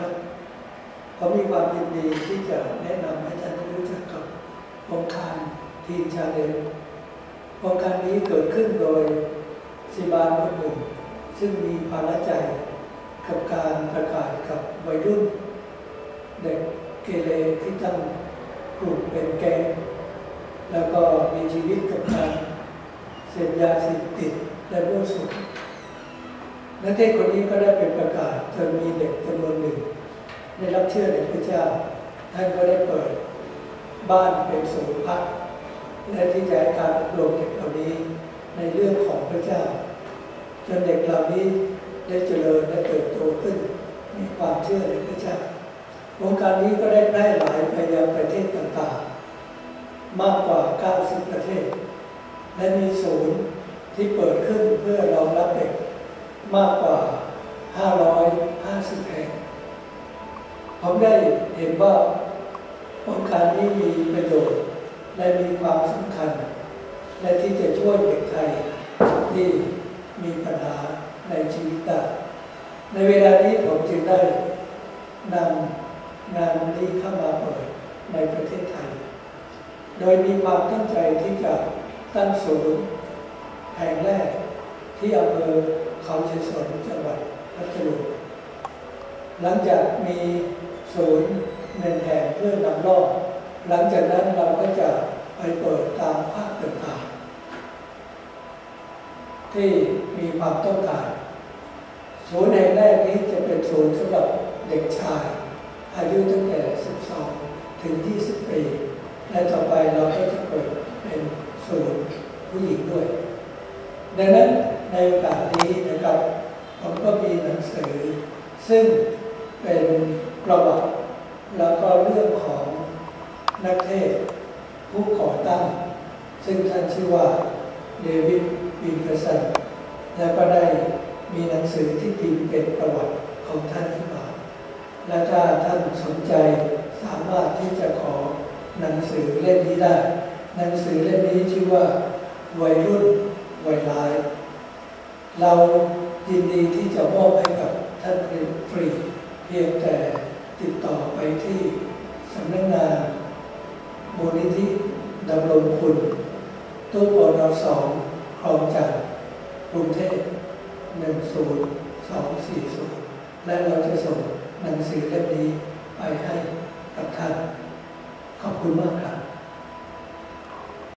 ครับผมมีความยินดีที่จะแนะนำให้ท่านได้รู้จักกับองค์การทีมชาเลนองค์การนี้เกิดขึ้นโดยสิบานคนหนึ่งซึ่งมีภาระใจกับการประกาศกับวัยรุ่น เด็กเกเรที่ตั้งกลุ่มเป็นแกงแล้วก็มีชีวิตกับการเสพยาเสพติดและรู้สุข นักเทศคนนี้ก็ได้เป็นประกาศจนมีเด็กจำนวนหนึ่งได้รับเชื่อในพระเจ้าท่านก็ได้เปิดบ้านเป็นศูนย์พักและที่จะให้การอบรมเด็กเหล่านี้ในเรื่องของพระเจ้า จนเด็กเหล่านี้ได้เจริญและเติบโตขึ้น มีความเชื่อในพระเจ้าวงการนี้ก็ได้แพร่หลายไปยังประเทศต่างๆ มากกว่า 90 ประเทศ และมีศูนย์ที่เปิดขึ้นเพื่อรองรับเด็ก มากกว่า 550 แห่ง ผมได้เห็นว่าองค์การนี้มีประโยชน์ และมีความสำคัญ และที่จะช่วยเด็กไทยที่มีปัญหาในชีวิตได้ในเวลานี้ผมจึงได้นำงานนี้เข้ามาเปิดในประเทศไทย โดยมีความตั้งใจที่จะตั้งศูนย์แห่งแรกที่อำเภอ เขาเชยสนจังหวัดพัทลุงหลังจากมีศูนย์เงินแห่งเพื่อนำรอบหลังจากนั้นเราก็จะไปเปิดตามภาคต่างๆที่มีความต้องการศูนย์แห่งแรกนี้จะเป็นศูนย์สำหรับเด็กชาย อายุตั้งแต่ 12 ถึง 20 ปี และต่อไปเราก็จะเปิดเป็นศูนย์ผู้หญิงด้วย ดังนั้น ในโอกาสนี้นะครับผมก็มีหนังสือ ซึ่งเป็นประวัติแล้วก็เรื่องของนักเทศผู้ก่อตั้ง ซึ่งท่านชื่อว่าเดวิดวินเกอร์สันแล้วก็ได้มีหนังสือที่พิมพ์เป็นประวัติของท่านขึ้นมา และถ้าท่านสนใจสามารถที่จะขอหนังสือเล่มนี้ได้ หนังสือเล่มนี้ชื่อว่าวัยรุ่นวัยร้าย เรายินดีที่จะมอบให้กับท่านฟรี เพียงแต่ติดต่อไปที่สำนักงานมูลนิธิดำรงคุณตู้ปนสองคลองจันทร์กรุงเทพ10240 และเราจะส่งหนังสือเล่มนี้ไปให้กับท่าน ขอบคุณมากครับ